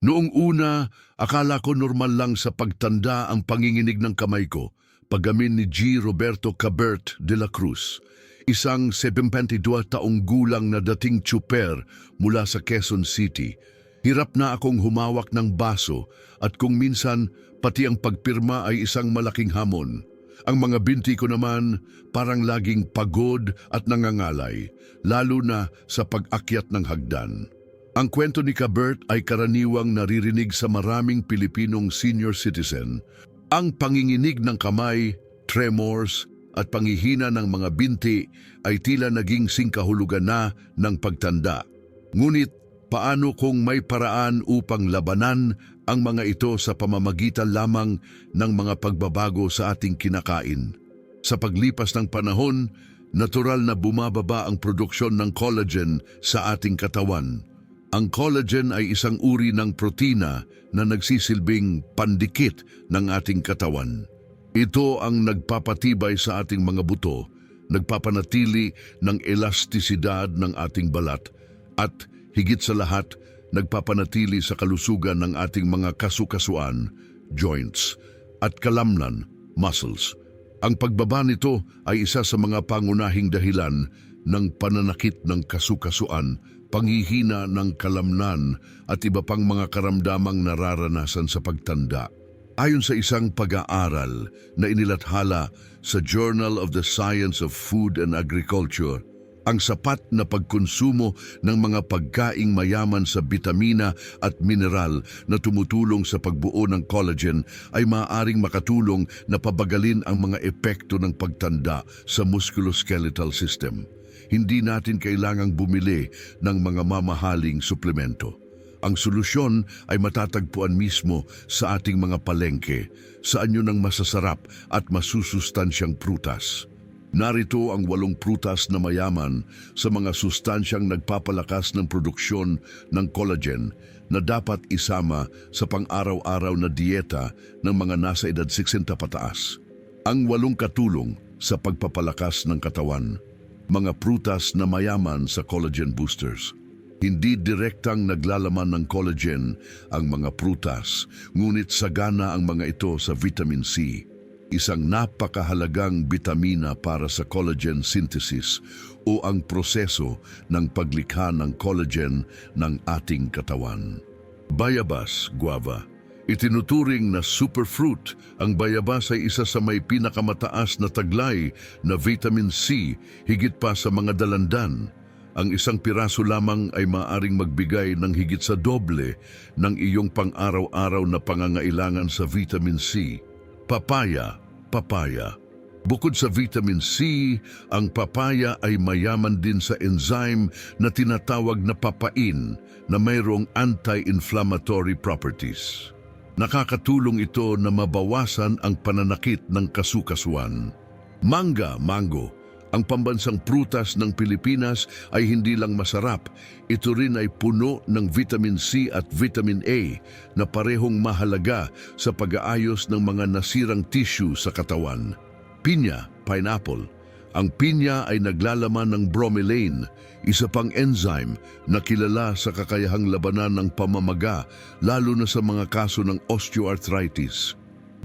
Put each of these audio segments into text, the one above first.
Noong una, akala ko normal lang sa pagtanda ang panginginig ng kamay ko, pagamin ni G. Roberto Cabert de la Cruz, isang 72 taong gulang na dating tsuper mula sa Quezon City. Hirap na akong humawak ng baso at kung minsan pati ang pagpirma ay isang malaking hamon. Ang mga binti ko naman parang laging pagod at nangangalay, lalo na sa pag-akyat ng hagdan. Ang kwento ni Cabert ay karaniwang naririnig sa maraming Pilipinong senior citizen. Ang panginginig ng kamay, tremors, at pangihina ng mga binti ay tila naging singkahulugan na ng pagtanda. Ngunit paano kung may paraan upang labanan ang mga ito sa pamamagitan lamang ng mga pagbabago sa ating kinakain? Sa paglipas ng panahon, natural na bumababa ang produksyon ng collagen sa ating katawan. Ang collagen ay isang uri ng protina na nagsisilbing pandikit ng ating katawan. Ito ang nagpapatibay sa ating mga buto, nagpapanatili ng elastisidad ng ating balat, at higit sa lahat, nagpapanatili sa kalusugan ng ating mga kasukasuan, joints, at kalamnan, muscles. Ang pagbaba nito ay isa sa mga pangunahing dahilan ng pananakit ng kasukasuan, panghihina ng kalamnan at iba pang mga karamdamang nararanasan sa pagtanda. Ayon sa isang pag-aaral na inilathala sa Journal of the Science of Food and Agriculture, ang sapat na pagkonsumo ng mga pagkaing mayaman sa bitamina at mineral na tumutulong sa pagbuo ng collagen ay maaaring makatulong na pabagalin ang mga epekto ng pagtanda sa musculoskeletal system. Hindi natin kailangang bumili ng mga mamahaling suplemento. Ang solusyon ay matatagpuan mismo sa ating mga palengke, sa anyo ng masasarap at masusustansyang prutas. Narito ang walong prutas na mayaman sa mga sustansyang nagpapalakas ng produksyon ng collagen na dapat isama sa pang-araw-araw na dieta ng mga nasa edad 60 pataas. Ang walong katulong sa pagpapalakas ng katawan, mga prutas na mayaman sa collagen boosters. Hindi direktang naglalaman ng collagen ang mga prutas, ngunit sagana ang mga ito sa vitamin C, isang napakahalagang bitamina para sa collagen synthesis o ang proseso ng paglikha ng collagen ng ating katawan. Bayabas, guava. Itinuturing na superfruit, ang bayabas ay isa sa may pinakamataas na taglay na vitamin C higit pa sa mga dalandan. Ang isang piraso lamang ay maaring magbigay ng higit sa doble ng iyong pang-araw-araw na pangangailangan sa vitamin C. Papaya, papaya. Bukod sa vitamin C, ang papaya ay mayaman din sa enzyme na tinatawag na papain na mayroong anti-inflammatory properties. Nakakatulong ito na mabawasan ang pananakit ng kasukasuan. Manga, mango. Ang pambansang prutas ng Pilipinas ay hindi lang masarap, ito rin ay puno ng vitamin C at vitamin A na parehong mahalaga sa pag-aayos ng mga nasirang tissue sa katawan. Pinya, pineapple. Ang pinya ay naglalaman ng bromelain, isa pang enzyme na kilala sa kakayahang labanan ng pamamaga lalo na sa mga kaso ng osteoarthritis.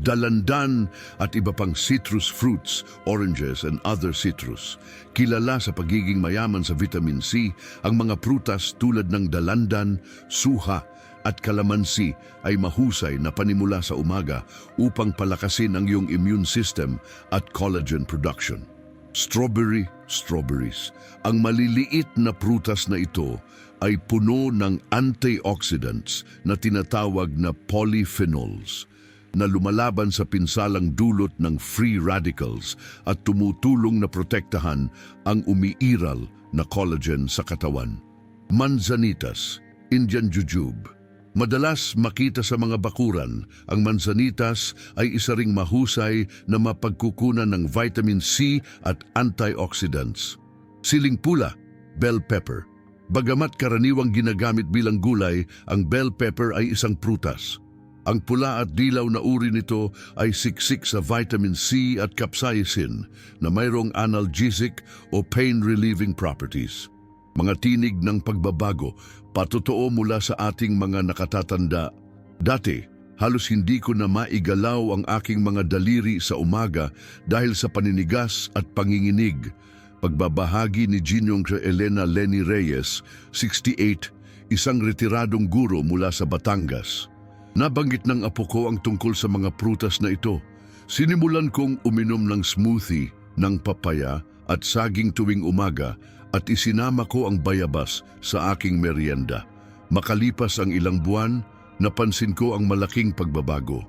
Dalandan at iba pang citrus fruits, oranges and other citrus. Kilala sa pagiging mayaman sa vitamin C, ang mga prutas tulad ng dalandan, suha at kalamansi ay mahusay na panimula sa umaga upang palakasin ang iyong immune system at collagen production. Strawberry, strawberries. Ang maliliit na prutas na ito ay puno ng antioxidants na tinatawag na polyphenols na lumalaban sa pinsalang dulot ng free radicals at tumutulong na protektahan ang umiiral na collagen sa katawan. Manzanitas, Indian jujube. Madalas makita sa mga bakuran, ang manzanitas ay isa ring mahusay na mapagkukunan ng vitamin C at antioxidants. Siling pula, bell pepper. Bagamat karaniwang ginagamit bilang gulay, ang bell pepper ay isang prutas. Ang pula at dilaw na uri nito ay siksik sa vitamin C at capsaicin na mayroong analgesic o pain-relieving properties. Mga tinig ng pagbabago, patotoo mula sa ating mga nakatatanda. Dati, halos hindi ko na maigalaw ang aking mga daliri sa umaga dahil sa paninigas at panginginig. Pagbabahagi ni Ginyong Elena Lenny Reyes, 68, isang retiradong guro mula sa Batangas. Nabanggit ng apo ko ang tungkol sa mga prutas na ito. Sinimulan kong uminom ng smoothie ng papaya at saging tuwing umaga at isinama ko ang bayabas sa aking merienda. Makalipas ang ilang buwan, napansin ko ang malaking pagbabago.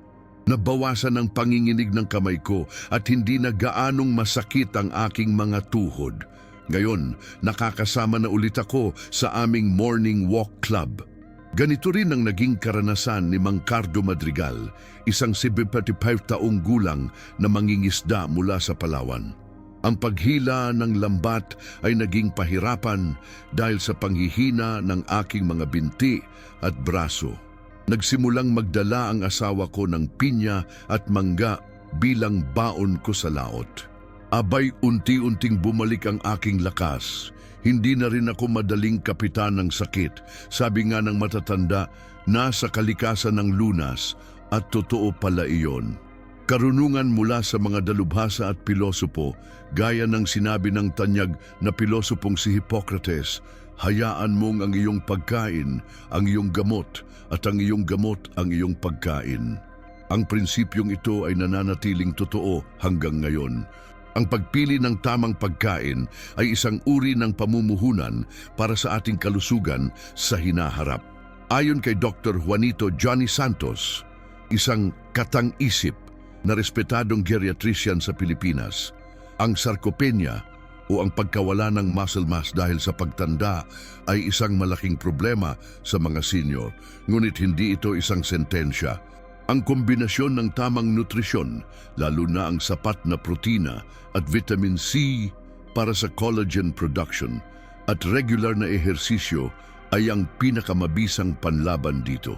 Nabawasan ang panginginig ng kamay ko at hindi na gaanong masakit ang aking mga tuhod. Ngayon, nakakasama na ulit ako sa aming morning walk club. Ganito rin ang naging karanasan ni Mang Cardo Madrigal, isang 75 taong gulang na mangingisda mula sa Palawan. Ang paghila ng lambat ay naging pahirapan dahil sa panghihina ng aking mga binti at braso. Nagsimulang magdala ang asawa ko ng pinya at mangga bilang baon ko sa laot. Abay unti-unting bumalik ang aking lakas. Hindi na rin ako madaling kapitan ng sakit. Sabi nga ng matatanda, nasa kalikasan ng lunas at totoo pala iyon. Karunungan mula sa mga dalubhasa at pilosopo, gaya ng sinabi ng tanyag na pilosopong si Hippocrates, hayaan mong ang iyong pagkain, ang iyong gamot, at ang iyong gamot ang iyong pagkain. Ang prinsipyong ito ay nananatiling totoo hanggang ngayon. Ang pagpili ng tamang pagkain ay isang uri ng pamumuhunan para sa ating kalusugan sa hinaharap. Ayon kay Dr. Juanito Johnny Santos, isang katang-isip na respetadong geriatrician sa Pilipinas, ang sarcopenia o ang pagkawala ng muscle mass dahil sa pagtanda ay isang malaking problema sa mga senior, ngunit hindi ito isang sentensya. Ang kombinasyon ng tamang nutrisyon, lalo na ang sapat na protina at vitamin C para sa collagen production at regular na ehersisyo ay ang pinakamabisang panlaban dito.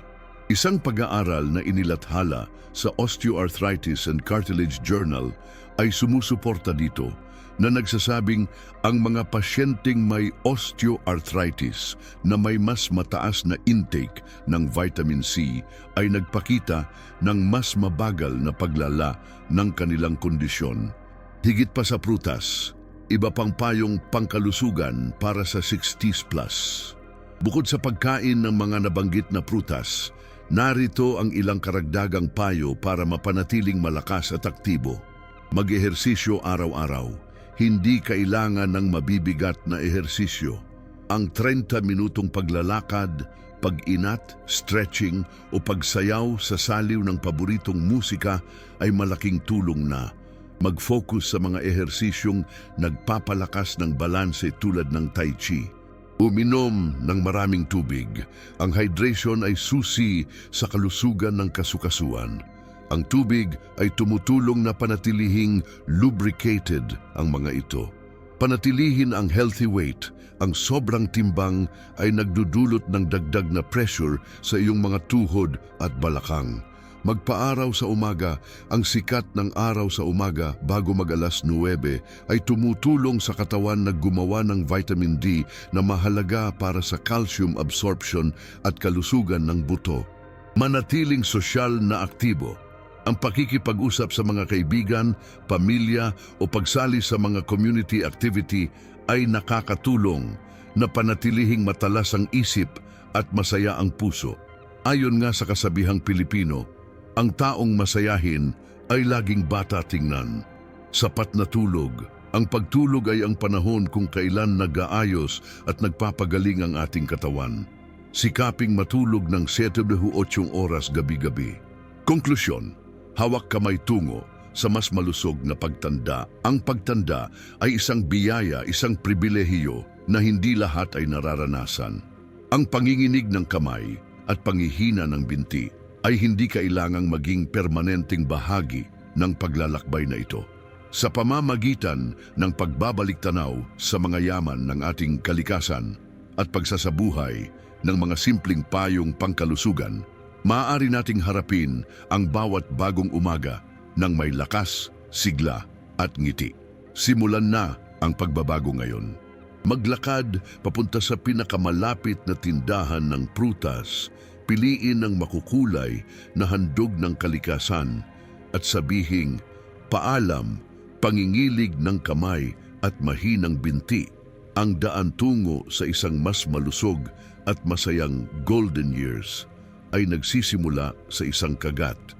Isang pag-aaral na inilathala sa Osteoarthritis and Cartilage Journal ay sumusuporta dito na nagsasabing ang mga pasyenteng may osteoarthritis na may mas mataas na intake ng vitamin C ay nagpakita ng mas mabagal na paglala ng kanilang kondisyon. Higit pa sa prutas, iba pang payong pangkalusugan para sa 60s plus. Bukod sa pagkain ng mga nabanggit na prutas, narito ang ilang karagdagang payo para mapanatiling malakas at aktibo. Mag-ehersisyo araw-araw. Hindi kailangan ng mabibigat na ehersisyo. Ang 30 minutong paglalakad, pag-inat, stretching o pagsayaw sa saliw ng paboritong musika ay malaking tulong na. Mag-focus sa mga ehersisyong nagpapalakas ng balanse tulad ng Tai Chi. Uminom ng maraming tubig. Ang hydration ay susi sa kalusugan ng kasukasuan. Ang tubig ay tumutulong na panatilihing lubricated ang mga ito. Panatilihin ang healthy weight. Ang sobrang timbang ay nagdudulot ng dagdag na pressure sa iyong mga tuhod at balakang. Magpaaraw sa umaga, ang sikat ng araw sa umaga bago mag alas 9 ay tumutulong sa katawan na gumawa ng vitamin D na mahalaga para sa calcium absorption at kalusugan ng buto. Manatiling sosyal na aktibo. Ang pakikipag-usap sa mga kaibigan, pamilya o pagsali sa mga community activity ay nakakatulong na panatilihing matalas ang isip at masaya ang puso. Ayon nga sa kasabihang Pilipino, ang taong masayahin ay laging bata tingnan. Sapat na tulog. Ang pagtulog ay ang panahon kung kailan nag-aayos at nagpapagaling ang ating katawan. Sikaping matulog ng 7 o 8 oras gabi-gabi. Konklusyon, hawak kamay tungo sa mas malusog na pagtanda. Ang pagtanda ay isang biyaya, isang pribilehiyo na hindi lahat ay nararanasan. Ang panginginig ng kamay at pangihina ng binti ay hindi kailangang maging permanenteng bahagi ng paglalakbay na ito. Sa pamamagitan ng pagbabalik tanaw sa mga yaman ng ating kalikasan at pagsasabuhay ng mga simpleng payong pangkalusugan, maaari nating harapin ang bawat bagong umaga ng may lakas, sigla at ngiti. Simulan na ang pagbabago ngayon. Maglakad papunta sa pinakamalapit na tindahan ng prutas, piliin ang makukulay na handog ng kalikasan at sabihing, paalam, pangingilig ng kamay at mahinang binti, ang daan tungo sa isang mas malusog at masayang golden years ay nagsisimula sa isang kagat